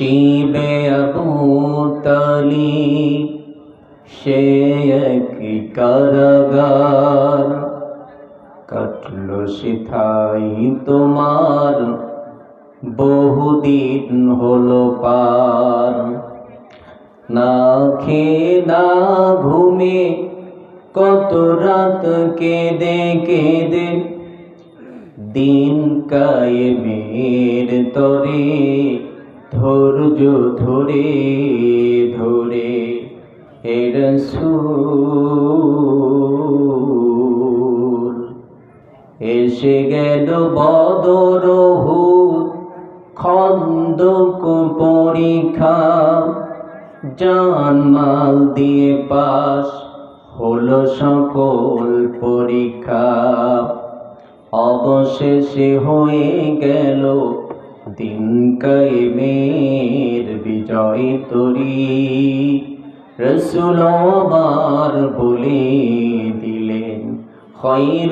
শিবে আবু সে এক কারাগার কাটল সিথাই তোমার বহুদিন হলো পার না খেয়ে না ঘুমে কত রাত কেঁদে কেঁদে দিন কায়েমের তরে ধৈর্য ধরে ধরে এর সুর এসে গেল বদর খন্দক পরীক্ষা জান মাল দিয়ে পাস হলো সকল পরীক্ষা। অবশেষে হয়ে গেল দিন কায়েমের বিজয় তরি রসুল বলে দিলেন খৈর